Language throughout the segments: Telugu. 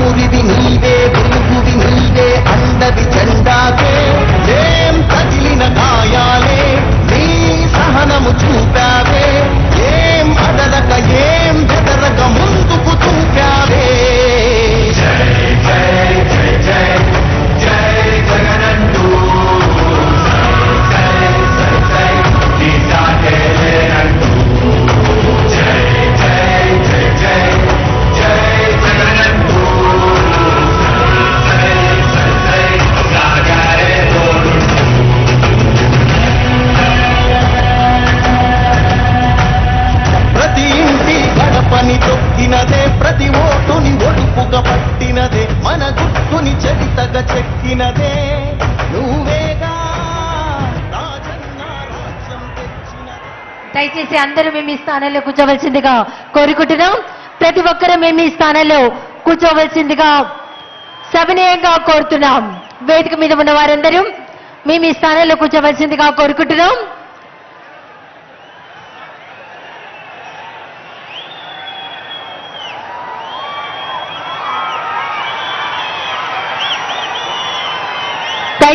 ఊరివి నీవే వెలుగువి నీవే అండవి జెండాకే చెక్కినదే నువ్వేగా దయచేసి అందరూ మేము ఈ స్థానంలో కూర్చోవలసిందిగా కోరుకుంటున్నాం. ప్రతి ఒక్కరూ మేము ఈ స్థానంలో కూర్చోవలసిందిగా సవినయంగా కోరుతున్నాం. వేదిక మీద ఉన్న వారందరూ మేము ఈ స్థానంలో కూర్చోవలసిందిగా కోరుకుంటున్నాం.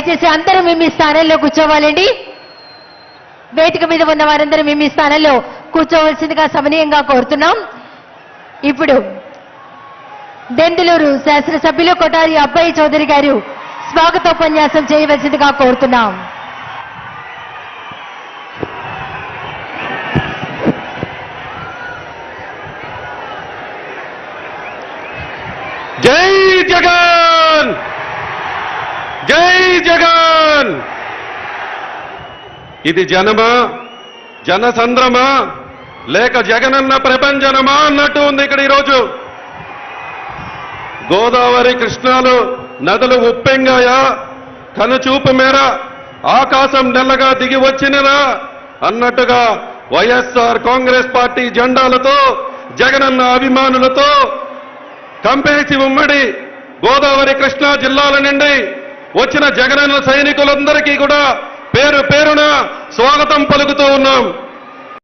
దయచేసి అందరూ మేము ఈ స్థానంలో కూర్చోవాలండి. వేదిక మీద ఉన్న వారందరూ మేము ఈ స్థానంలో కూర్చోవలసిందిగా సమనీయంగా కోరుతున్నాం. ఇప్పుడు దెందులూరు శాసనసభ్యులు కొటారి అబ్బాయి చౌదరి గారు స్వాగతోపన్యాసం చేయవలసిందిగా కోరుతున్నాం. జై జగన్! జగన్! ఇది జనమా జనసంద్రమా లేక జగనన్న ప్రపంచనమా అన్నట్టు ఉంది ఇక్కడ ఈరోజు. గోదావరి కృష్ణాలు నదులు ఉప్పెంగాయా? కనుచూపు మేర ఆకాశం నెల్లగా దిగి వచ్చినరా అన్నట్టుగా వైఎస్ఆర్ కాంగ్రెస్ పార్టీ జెండాలతో జగనన్న అభిమానులతో కంపేసి ఉమ్మడి గోదావరి కృష్ణా జిల్లాల నుండి వచ్చిన జగనన్న సైనికులందరికీ కూడా పేరు పేరున స్వాగతం పలుకుతూ ఉన్నాం.